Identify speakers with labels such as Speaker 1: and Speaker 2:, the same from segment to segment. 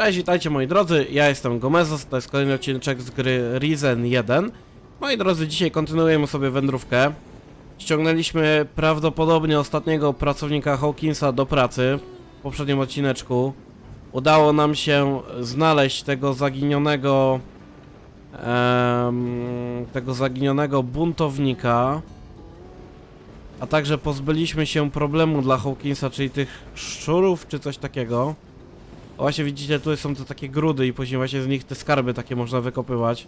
Speaker 1: Cześć, witajcie moi drodzy, ja jestem Gomezos, to jest kolejny odcinek z gry Risen 1. Moi drodzy, dzisiaj kontynuujemy sobie wędrówkę. Ściągnęliśmy prawdopodobnie ostatniego pracownika Hawkinsa do pracy w poprzednim odcineczku. Udało nam się znaleźć tego zaginionego em, tego zaginionego buntownika. A także pozbyliśmy się problemu dla Hawkinsa, czyli tych szczurów czy coś takiego. O, właśnie widzicie, tutaj są te takie grudy i później właśnie z nich te skarby takie można wykopywać.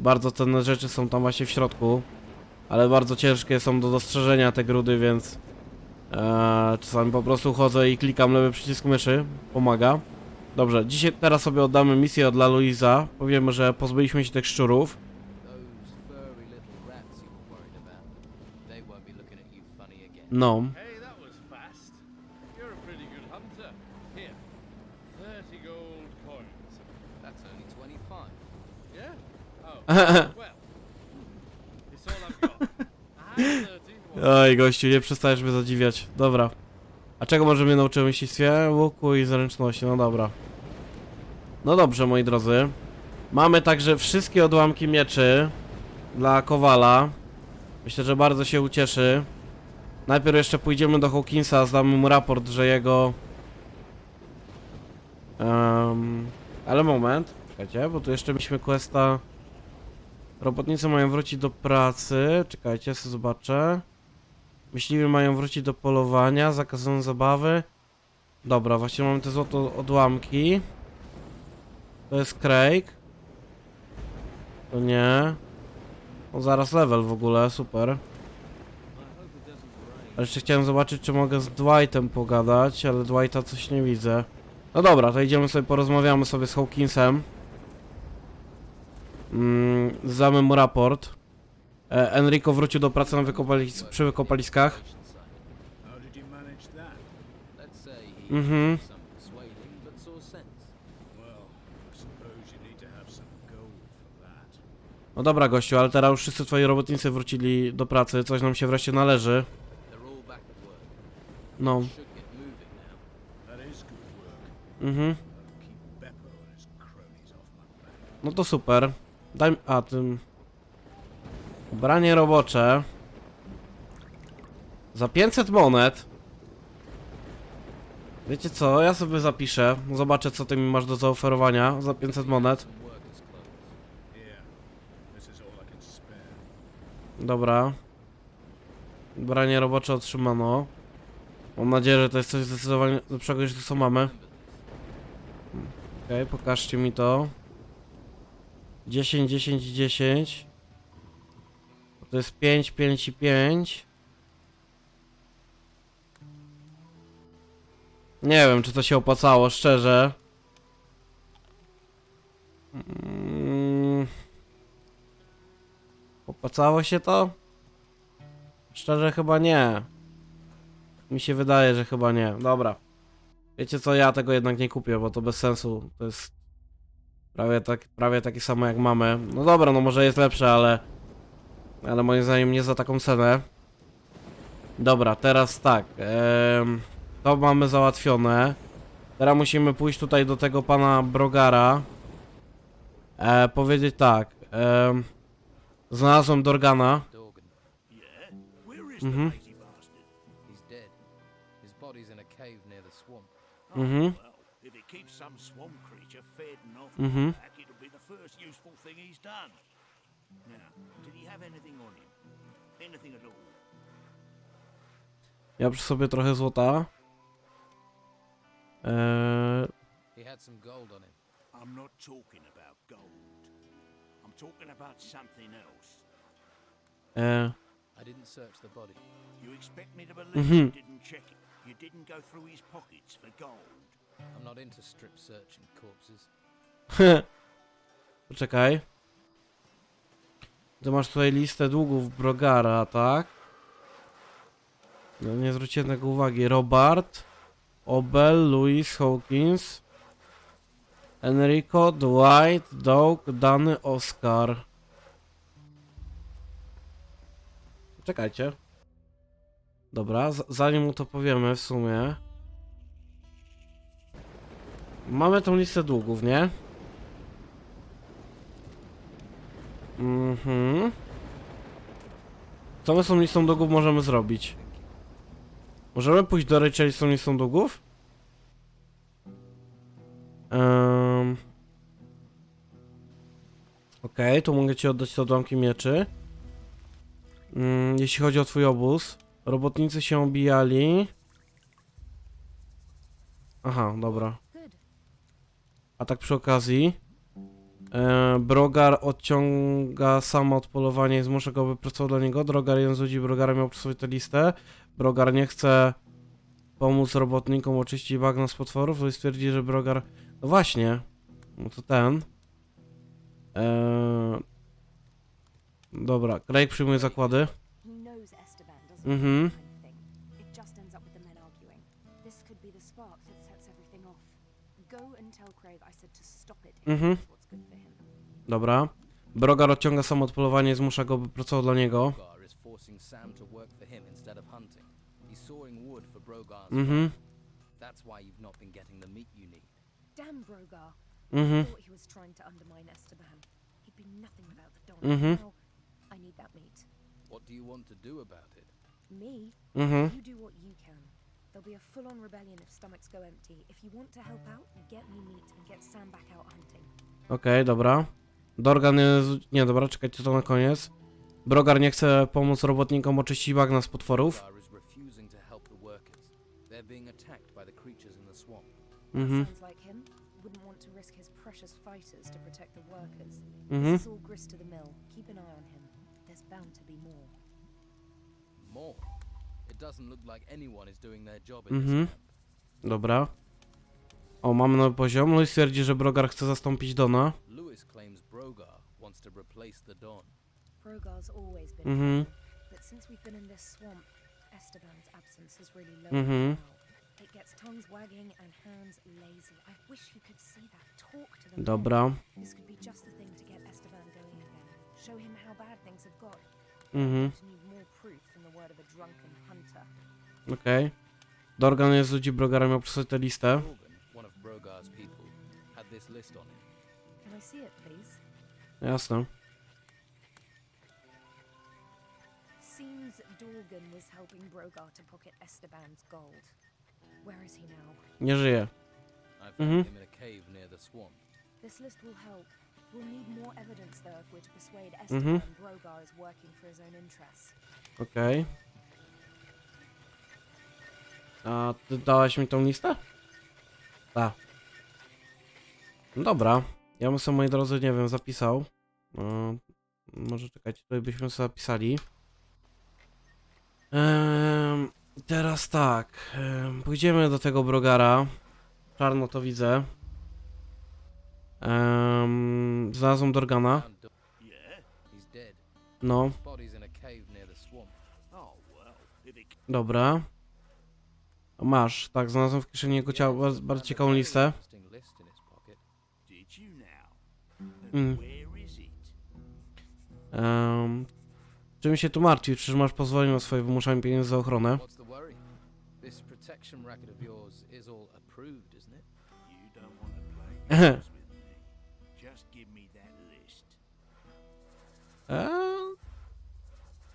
Speaker 1: Bardzo cenne rzeczy są tam właśnie w środku. Ale bardzo ciężkie są do dostrzeżenia te grudy, więc... E, czasami po prostu chodzę i klikam lewy przycisk myszy. Pomaga. Dobrze, dzisiaj teraz sobie oddamy misję dla Luiza. Powiemy, że pozbyliśmy się tych szczurów.
Speaker 2: Those furry little rats you were worried about. They won't be looking at you funny again.
Speaker 1: No.
Speaker 3: Hey, that was fast. You're a pretty good hunter. Here, 30 gold coins.
Speaker 2: That's only 25.
Speaker 3: Yeah? Oh, well. It's all I've got. I had 30. Well,
Speaker 1: Oj, gościu, nie przestajesz mnie zadziwiać. Dobra. A czego może mnie nauczyły myślistwie? Łuku i zręczności, no dobra. No dobrze, moi drodzy. Mamy także wszystkie odłamki mieczy dla Kowala. Myślę, że bardzo się ucieszy. Najpierw jeszcze pójdziemy do Hawkinsa, zdamy mu raport, że jego... Em, ale moment, czekajcie, bo tu jeszcze mieliśmy questa... Robotnicy mają wrócić do pracy. Czekajcie, sobie zobaczę. Myśliwi mają wrócić do polowania, zakazane zabawy. Dobra, właśnie mamy te złote odłamki. To jest Craig. To nie. O, zaraz level w ogóle, super. A jeszcze chciałem zobaczyć, czy mogę z Dwightem pogadać, ale Dwighta coś nie widzę. No dobra, to idziemy sobie, porozmawiamy sobie z Hawkinsem. Mm, zdamy mu raport. E, Enrico wrócił do pracy na wykopalis przy wykopaliskach. Mhm. No dobra gościu, ale teraz już wszyscy twoi robotnicy wrócili do pracy, coś nam się wreszcie należy. No, mhm. No to super. Daj a tym... Ubranie robocze. Za 500 monet. Wiecie co, ja sobie zapiszę. Zobaczę co ty mi masz do zaoferowania za 500 monet. Dobra. Ubranie robocze otrzymano. Mam nadzieję, że to jest coś zdecydowanie lepszego niż to co mamy. Okej, pokażcie mi to. 10, 10, 10. To jest 5, 5 i 5. Nie wiem, czy to się opłacało, szczerze. Mm. Opłacało się to? Szczerze chyba nie. Mi się wydaje, że chyba nie. Dobra. Wiecie co, ja tego jednak nie kupię, bo to bez sensu. To jest prawie, tak, prawie takie samo jak mamy. No dobra, no może jest lepsze, ale... Ale moim zdaniem nie za taką cenę. Dobra, teraz tak. em, to mamy załatwione. Teraz musimy pójść tutaj do tego pana Brogara. E, powiedzieć tak. em, znalazłem Dorgana.
Speaker 2: Dorgan.
Speaker 1: Mhm.
Speaker 4: the lazy bastard?
Speaker 2: He's dead. His body's in a cave near the swamp.
Speaker 1: Mhm.
Speaker 4: Fading off
Speaker 1: Mhm.
Speaker 4: my back, it'll be the first useful thing he's done. Now, did he have anything on him? Anything at all?
Speaker 1: Ja przy sobie trochę złota. Eee,
Speaker 2: He had some gold on him.
Speaker 4: I'm not talking about gold. I'm talking about something else.
Speaker 1: e,
Speaker 2: I didn't search the body.
Speaker 4: You expect me to believe
Speaker 1: Mhm.
Speaker 4: you didn't check it? You didn't go through his pockets for gold?
Speaker 2: I'm not into strip searching corpses.
Speaker 1: Poczekaj. Ty masz tutaj listę długów Brogara, tak? No nie zwróciłem tego uwagi. Robert, Obel, Louis, Hawkins, Enrico, Dwight, Doug, Dany, Oscar. Czekajcie. Dobra, zanim mu to powiemy w sumie. Mamy tą listę długów, nie? Mhm. Co my z tą listą długów możemy zrobić? Możemy pójść do Racheli z tą listą długów? Um. Okej, tu mogę ci oddać te odłamki mieczy. Mm, jeśli chodzi o twój obóz, robotnicy się obijali. Aha, dobra. A tak przy okazji. E, Brogar odciąga samo od polowania i zmusza go, by pracował dla niego. Drogar ludzi Brogara miał przy sobie tę listę. Brogar nie chce pomóc robotnikom oczyścić bagna z potworów, i stwierdzi, że Brogar... No właśnie. No to ten. E, dobra, Craig przyjmuje zakłady. Mhm. Mhm. Dobra. Brogar odciąga samo od polowania i zmusza go, by pracował dla niego. Mhm, mhm. Mhm.
Speaker 2: What do you want to do about it?
Speaker 5: Me?
Speaker 1: mhm.
Speaker 5: You do what you can. There'll be a full-on rebellion if stomachs go empty. If you want to help out, get me meat and get Sam back out hunting.
Speaker 1: Okej, dobra. Dorgan jest... Nie, dobra, czekajcie to na koniec. Brogar nie chce pomóc robotnikom oczyścić bagna z potworów. Mhm, mhm. Mhm. Dobra. O, mamy nowy poziom. Louis twierdzi, że Brogar chce zastąpić Dona.
Speaker 2: Lewis claims wants to replace the Dawn.
Speaker 5: Brogar's always been
Speaker 1: Mhm,
Speaker 5: trouble, but since we've been in this swamp, Esteban's absence has really lowered
Speaker 1: Mhm.
Speaker 5: morale. It gets tongues wagging and hands lazy. I wish you could see that. Talk to them.
Speaker 1: dobra.
Speaker 5: This could be just the thing to get Esteban going again. Show him how bad things have got.
Speaker 1: Mhm,
Speaker 5: To need more proof than the word of a drunken hunter.
Speaker 1: okej. Dorgan jest ludzi Brogara miał sobie tę listę.
Speaker 5: Can I see it, please?
Speaker 1: Jasne.
Speaker 5: Seems Dorgan was helping Brogar to pocket Esteban's gold. Where is he now?
Speaker 1: Nie żyje.
Speaker 2: I found
Speaker 1: Mhm.
Speaker 2: him in a cave near the swamp.
Speaker 5: This list will help. We'll need more evidence, though, of which to persuade Esteban
Speaker 1: Mhm.
Speaker 5: Brogar is working for his own interests.
Speaker 1: Okej. A ty dałaś mi tą listę? Tak. No dobra. Ja bym sobie, moi drodzy, nie wiem, zapisał. No, może czekajcie, tutaj byśmy sobie zapisali. Ehm, teraz tak. Ehm, pójdziemy do tego Brogara. Czarno to widzę. Ehm, znalazłem Dorgana. No, dobra. Masz, tak, znalazłem w kieszeni jego ciała bardzo ciekawą listę. Mm.
Speaker 4: where is it?
Speaker 1: Um, czym się tu martwi? Przecież masz pozwolenie na swoje wymuszanie pieniędzy za ochronę. Eee,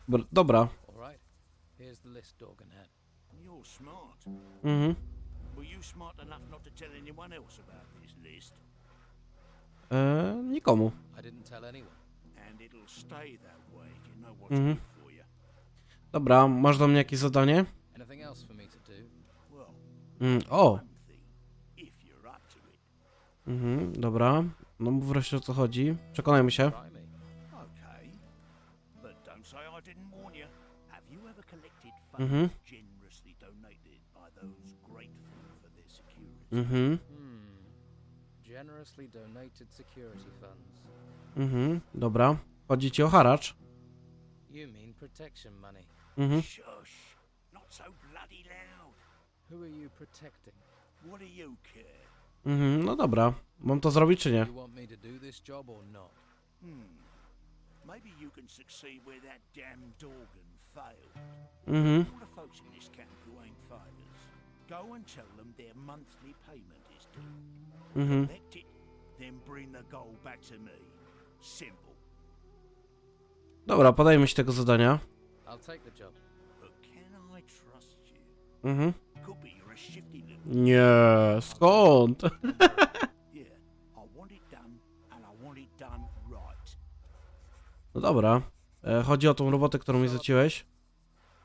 Speaker 1: dobra. Mhm.
Speaker 4: Were you smart enough not to tell anyone else about know what's
Speaker 1: Mhm. Dobra, masz do mnie jakieś zadanie? Mm, o! Mhm, dobra. No mów wreszcie o co chodzi. Przekonajmy się. Mhm.
Speaker 4: generously
Speaker 2: Generously donated security funds.
Speaker 1: mhm, dobra. Chodzi ci o haracz?
Speaker 2: You mean protection money.
Speaker 1: Mhm.
Speaker 4: Shush. Not so bloody loud.
Speaker 2: Who are you protecting?
Speaker 4: What do you care?
Speaker 1: Mhm, no dobra. Mam to zrobić czy nie?
Speaker 2: You want me to do this job or not?
Speaker 4: Hmm. Maybe you can succeed where that damn Dorgan failed.
Speaker 1: Mhm,
Speaker 4: All the folks in this camp who ain't fighters, go and tell them their monthly payment is
Speaker 1: Mhm.
Speaker 4: Collect it, then bring the gold back to me. Simple.
Speaker 1: Dobra, podajmy się tego zadania.
Speaker 2: I'll take the job.
Speaker 4: But can I trust you?
Speaker 1: Mhm.
Speaker 4: Could be you're a shifty little.
Speaker 1: Nie, skąd?
Speaker 4: Yeah, I want it done, and I want it done right.
Speaker 1: No dobra. E, chodzi o tą robotę, którą mi zleciłeś.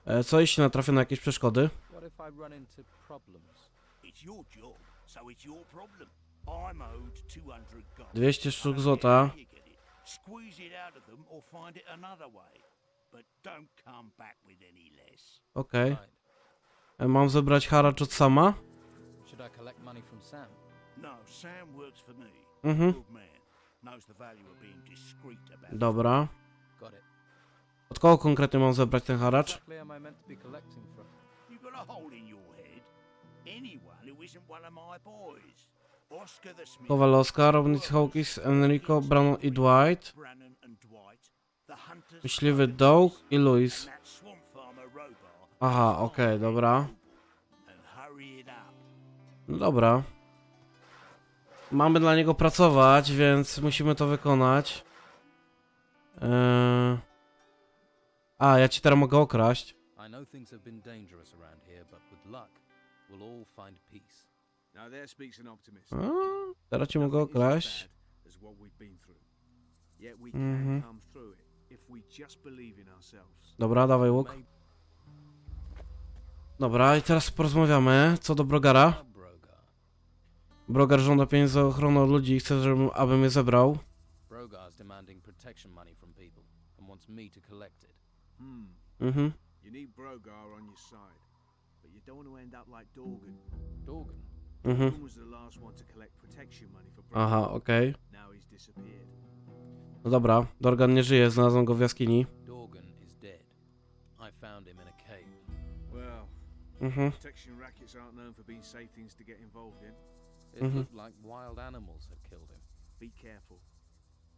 Speaker 1: E, co jeśli natrafię na jakieś przeszkody?
Speaker 2: What if I run into problems?
Speaker 4: It's your job, so it's your problem. I'm owed 200 gold.
Speaker 1: 200 sztuk złota.
Speaker 4: Squeeze it out of them or find it another way. But don't come back with any less.
Speaker 1: Okej. E, Mam zebrać haracz od sama?
Speaker 2: Should I collect money from Sam?
Speaker 4: No, Sam works for me.
Speaker 1: Mhm.
Speaker 4: Good man. Knows the value of being discreet about it.
Speaker 1: Dobra.
Speaker 2: Got it.
Speaker 1: Od kogo konkretnie mam zebrać ten haracz?
Speaker 2: Exactly am I meant to be collecting from?
Speaker 4: You got a hole in your
Speaker 1: Kowal Oscar, Robert Hawkins, Enrico, Brannon i Dwight.
Speaker 4: Brannon and Dwight. The hunters.
Speaker 1: Myśliwy Doug i Louis. Aha, okej, dobra.
Speaker 4: It up.
Speaker 1: No dobra. Mamy dla niego pracować, więc musimy to wykonać. Eee... A, ja ci teraz mogę okraść.
Speaker 2: I know things have been dangerous around here, but with luck, we'll all find peace.
Speaker 6: Now there speaks an optimist.
Speaker 1: A, teraz ci mogę okraść.
Speaker 6: as what we've been through. Yet we
Speaker 1: Mhm.
Speaker 6: can come through it if we just believe in ourselves.
Speaker 1: Dobra, dawaj łuk. Dobra, i teraz porozmawiamy. Co do Brogara. Brogar. Żąda pieniędzy za ochronę od ludzi i chce, żebym, abym je zebrał.
Speaker 2: Brogar's demanding protection money from people and wants me to collect it.
Speaker 6: Hmm.
Speaker 1: Mhm.
Speaker 6: You need Brogar on your side, but you don't want to end up like Dorgan.
Speaker 2: Dorgan.
Speaker 1: Mhm.
Speaker 6: Dorgan was the last one to collect protection money for.
Speaker 1: Aha, okej.
Speaker 6: Now he's disappeared.
Speaker 1: No dobra, Dorgan nie żyje, znalazłem go w jaskini.
Speaker 2: Dorgan is dead. I found him in a cave.
Speaker 6: Well,
Speaker 1: Mhm.
Speaker 6: protection rackets aren't known for being safe things to get involved in.
Speaker 2: It
Speaker 1: Mhm.
Speaker 2: looked like wild animals had killed him.
Speaker 6: Be careful.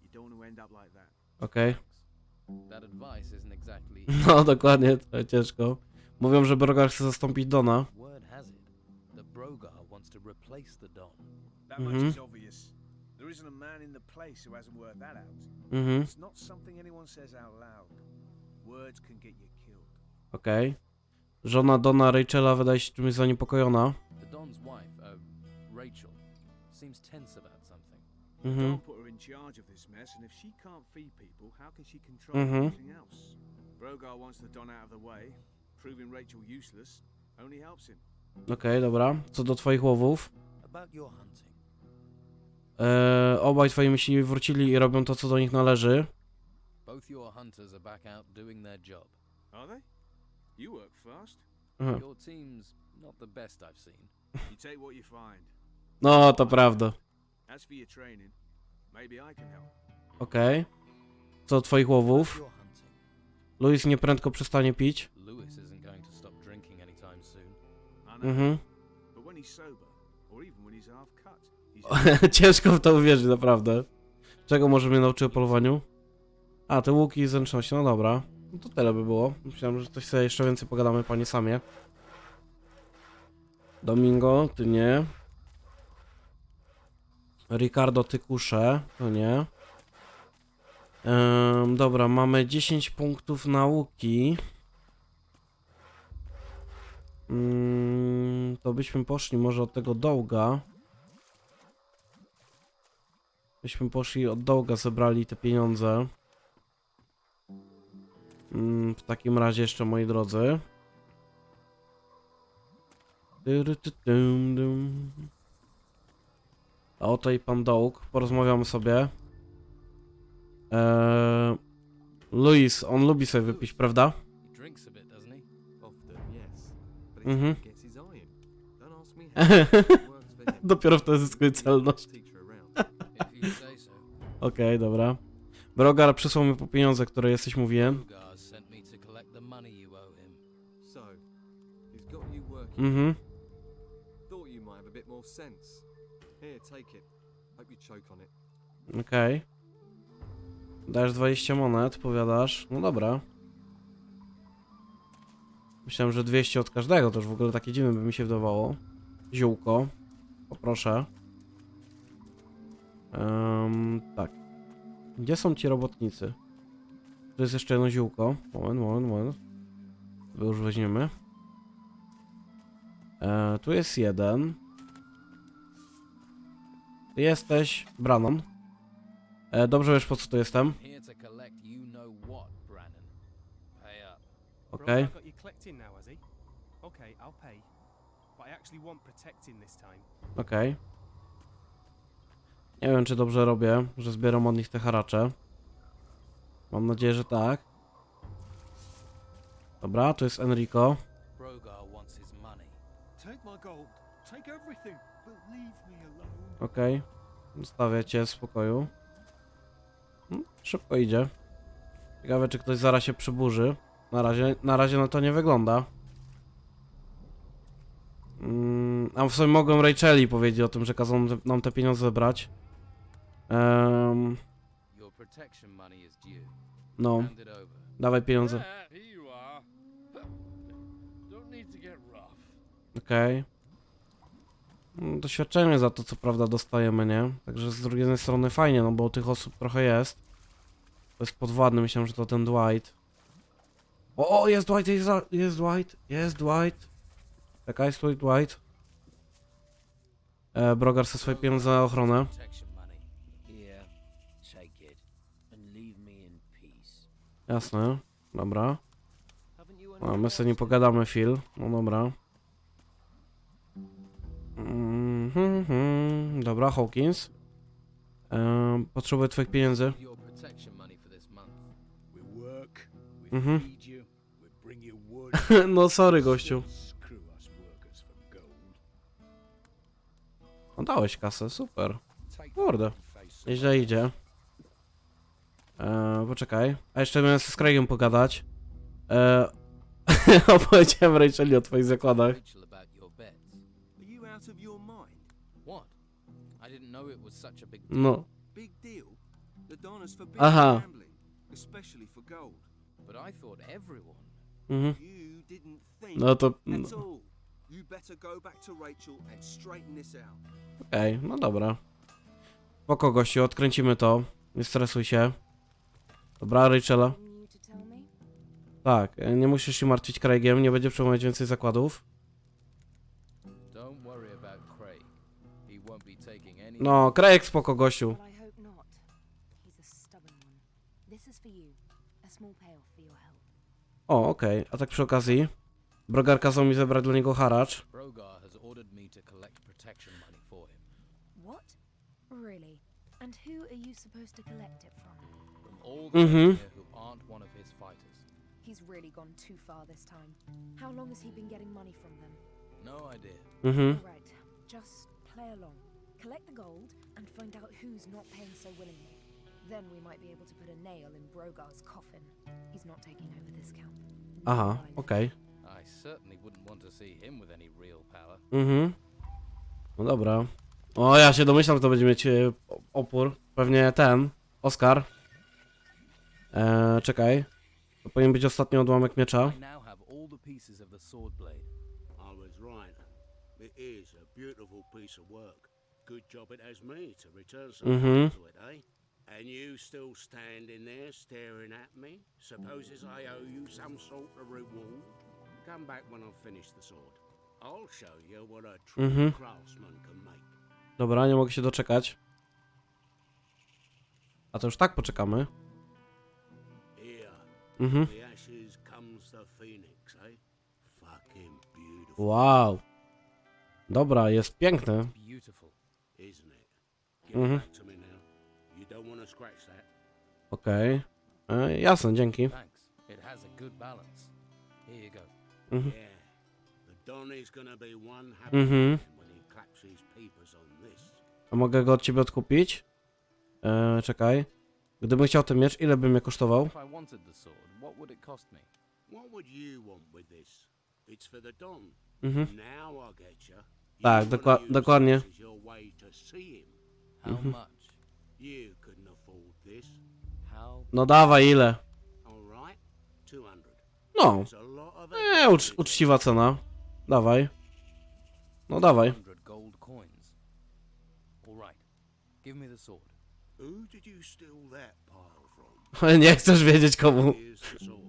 Speaker 6: You don't want to end up like that.
Speaker 1: Okej.
Speaker 2: Thanks. That advice isn't exactly.
Speaker 1: No, dokładnie, to ciężko. Mówią, że Brogar chce zastąpić Dona. Mhm.
Speaker 6: is obvious. There isn't a man in the place who hasn't worked that out.
Speaker 1: Mhm.
Speaker 6: It's not something anyone says out loud. Words can get you killed.
Speaker 1: Okej. Żona Dona Rachela wydaje się czymś zaniepokojona.
Speaker 2: The Don's wife, uh, Rachel, seems tense about something.
Speaker 1: Mhm.
Speaker 6: Don't put her in charge of this mess, and if she can't feed people, how can she control
Speaker 1: Mhm. Okej, dobra. Co do twoich łowów. Eee, obaj twoi myśliwi wrócili i robią to, co do nich należy.
Speaker 2: Both your hunters are back out doing their job.
Speaker 6: Are they? You work fast.
Speaker 2: Your team's not the best I've seen.
Speaker 6: You take what you find.
Speaker 1: No, to prawda.
Speaker 6: As for your training, maybe I can help.
Speaker 1: Okej. Co do twoich łowów. Louis nieprędko przestanie pić.
Speaker 2: Lewis isn't
Speaker 6: he's
Speaker 1: Ciężko w to uwierzyć, naprawdę. Czego może mnie nauczyć o polowaniu? A, te łuki i zręczności, no dobra. No to tyle by było. Myślałem, że coś sobie jeszcze więcej pogadamy, panie Samie. Domingo, ty nie. Ricardo, ty kusze, to nie. Dobra, mamy 10 punktów nauki. Mm, to byśmy poszli może od tego dołga. Byśmy poszli od dołga, zebrali te pieniądze. Mm, w takim razie jeszcze, moi drodzy. A oto i pan Dołg. Porozmawiamy sobie. Eee, Luis, on lubi sobie wypić, prawda?
Speaker 7: Him.
Speaker 1: Dopiero wtedy zyskuje celność. Okej, dobra. Brogar przysłał mi po pieniądze, które jesteś mówiłem. Mhm. Okej. Dajesz 20 monet, powiadasz. No dobra. Myślałem, że 200 od każdego, to już w ogóle takie dziwne by mi się wydawało. Ziółko. Poproszę. Em, tak. Gdzie są ci robotnicy? Tu jest jeszcze jedno ziółko. Moment, moment, moment. Wy już weźmiemy. E, tu jest jeden. Ty jesteś Branon. E, dobrze wiesz po co tu jestem.
Speaker 2: To.
Speaker 1: Okej.
Speaker 8: You collecting now, has he? Okay, I'll pay. But I actually want protecting this time.
Speaker 1: Okej. Nie wiem, czy dobrze robię, że zbieram od nich te haracze. Mam nadzieję, że tak. Dobra, tu jest Enrico.
Speaker 2: Brogar wants his money.
Speaker 4: Take my gold. Take everything. But leave me alone.
Speaker 1: Okej. Zostawię cię w spokoju. Hmm, szybko idzie. Ciekawe, czy ktoś zaraz się przyburzy. Na razie, na razie na to nie wygląda. Mm, a w sumie mogłem Racheli powiedzieć o tym, że kazał nam te, pieniądze
Speaker 2: is due.
Speaker 1: no, dawaj pieniądze. Okej. Mm, Doświadczenie za to, co prawda, dostajemy, nie? Także z drugiej strony fajnie, no bo tych osób trochę jest. To jest podwładny, myślałem, że to ten Dwight. O, o jest Dwight, jest, za- jest Dwight, jest Dwight. Czekaj, stój, Dwight. E, Brogar chce swoje pieniądze na ochronę. Jasne, dobra. A my sobie nie pogadamy, Phil. No dobra. Mhm, mhm. Dobra, Hawkins. E, potrzebuję twoich pieniędzy.
Speaker 2: Your protection
Speaker 1: no sorry, gościu. No dałeś kasę, super. Kurde. Nieźle idzie. E, poczekaj. A jeszcze miałem z Craigiem pogadać. E, opowiedziałem Racheli o twoich zakładach. No. Aha.
Speaker 6: especially for gold.
Speaker 2: But I thought everyone.
Speaker 1: Mhm. No to... no. Okej, no dobra. Spoko, gościu, odkręcimy to. Nie stresuj się. Dobra, Rachela. Tak, e, nie musisz się martwić Craigiem, nie będzie przejmować więcej zakładów. No, Craig spoko, gościu.
Speaker 5: But I hope not. He's a stubborn one. This is for you. A small payoff for your help.
Speaker 1: O, okej, a tak przy okazji. Brogar kazał mi zebrać dla niego haracz.
Speaker 5: What? Really? And who are you supposed to collect it from?
Speaker 2: From all the
Speaker 1: Mhm.
Speaker 2: men here who aren't one of his fighters.
Speaker 5: He's really gone too far this time. How long has he been getting money from them?
Speaker 2: No idea.
Speaker 1: Mhm.
Speaker 5: All right, just play along. Collect the gold and find out who's not paying so willingly. Then we might be able to put a nail in Brogar's coffin. He's not taking over this camp.
Speaker 1: Aha, okej.
Speaker 2: I certainly wouldn't want to see him with any real power.
Speaker 1: Mhm. No dobra. O, ja się domyślam, kto będzie mieć e, opór. Pewnie ten, Oskar. Eee, czekaj. To powinien być ostatni odłamek miecza.
Speaker 2: I now have all the pieces of the sword blade.
Speaker 4: I was right. It is a beautiful piece of work. Good job it has me to return some
Speaker 1: Mhm.
Speaker 4: to it, eh? And you still standing there staring at me? Supposes I owe you some sort of reward? Come back when I've finished the sword. I'll show you what a true
Speaker 1: Mhm.
Speaker 4: craftsman can make.
Speaker 1: Dobra, nie mogę się doczekać. A to już tak poczekamy.
Speaker 4: Here,
Speaker 1: Mhm.
Speaker 4: the ashes comes the phoenix, eh? Fucking beautiful,
Speaker 1: Wow. Dobra, jest piękny.
Speaker 2: Beautiful.
Speaker 4: isn't it? Give
Speaker 1: Mhm.
Speaker 4: it back to me
Speaker 1: Okej. E, jasne, dzięki.
Speaker 2: Thanks. It has a good balance. Here you go.
Speaker 1: Mhm.
Speaker 4: Yeah. The Don is gonna be one happy
Speaker 1: Mhm.
Speaker 4: man when he claps his peepers on this.
Speaker 1: A mogę go od ciebie odkupić? E, czekaj. Gdybym chciał ten miecz, ile by mnie kosztował?
Speaker 2: If I wanted the sword, what would it cost me?
Speaker 4: What would you want with this? It's for the Don.
Speaker 1: Mhm.
Speaker 4: Now I get you.
Speaker 1: Tak, dokła- dokładnie.
Speaker 4: This is your way to see him.
Speaker 2: How
Speaker 1: Mhm.
Speaker 2: much?
Speaker 4: You couldn't afford this.
Speaker 2: How?
Speaker 1: No dawaj, ile?
Speaker 4: All right.
Speaker 1: No.
Speaker 4: There's a lot of
Speaker 1: E, ucz, uczciwa cena. Dawaj. No dawaj.
Speaker 2: 100 gold coins. All right. Give me the sword.
Speaker 4: Who did you steal that pile from?
Speaker 1: Nie chcesz wiedzieć komu.
Speaker 4: Here's the sword.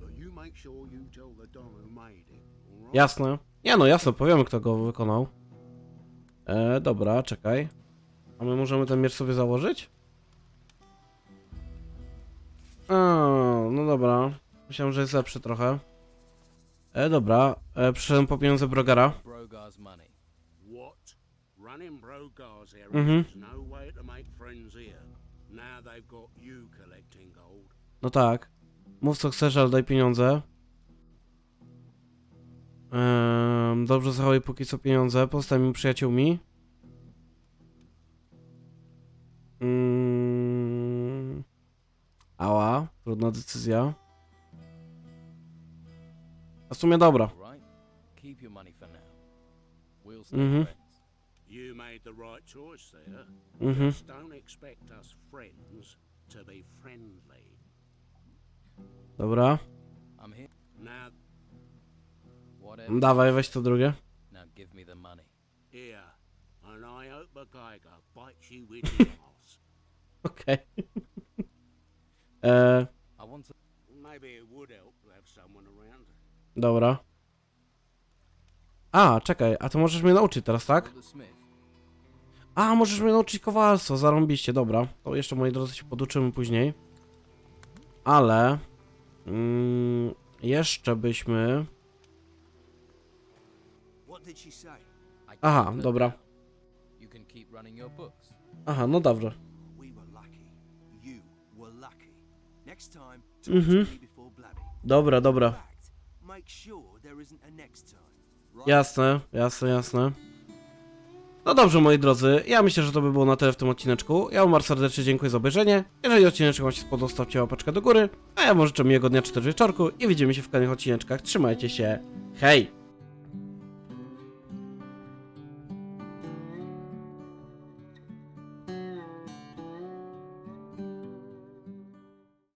Speaker 4: But you make sure you tell the Don who made it, alright?
Speaker 1: Jasne. Nie no, jasne, powiemy kto go wykonał. E, dobra, czekaj. A my możemy ten miecz sobie założyć? A, no dobra. Myślałem, że jest lepszy trochę. E, dobra. E, przyszedłem po pieniądze Brogara. Mhm.
Speaker 4: no
Speaker 1: tak. Mów co chcesz, ale daj pieniądze. Ehm, dobrze zachowaj póki co pieniądze. Pozostań mi przyjaciółmi. Mm. Ała, trudna decyzja. A w sumie dobra. Mhm.
Speaker 4: You made the right choice there.
Speaker 1: Mhm.
Speaker 4: Just don't expect us friends to be friendly.
Speaker 1: Dobra.
Speaker 2: I'm here.
Speaker 4: Now,
Speaker 2: Whatever.
Speaker 1: Dawaj, weź to drugie.
Speaker 2: Now give me the money.
Speaker 4: here, and I hope a Geiger bites you with the.
Speaker 1: Okej. e,
Speaker 2: I want to.
Speaker 4: Maybe it would help to have someone around.
Speaker 1: dobra. A, czekaj, a to możesz mnie nauczyć teraz, tak?
Speaker 2: The Smith.
Speaker 1: A, możesz mnie nauczyć kowalstwa, zarąbiście, dobra. To jeszcze, moi drodzy, się poduczymy później. Ale... Mm, jeszcze byśmy...
Speaker 6: What did she say?
Speaker 2: I
Speaker 1: Aha,
Speaker 2: can't
Speaker 1: dobra.
Speaker 2: down. You can keep running your books.
Speaker 1: Aha, no dobrze.
Speaker 6: Next time. Right?
Speaker 1: Jasne, jasne, jasne. No dobrze, moi drodzy, ja myślę, że to by było na tyle w tym odcineczku. Ja wam bardzo serdecznie dziękuję za obejrzenie. Jeżeli odcineczek wam się spodobał, stawcie łapeczkę do góry. A ja wam życzę miłego dnia czy też wieczorku i widzimy się w kolejnych odcineczkach. Trzymajcie się, hej!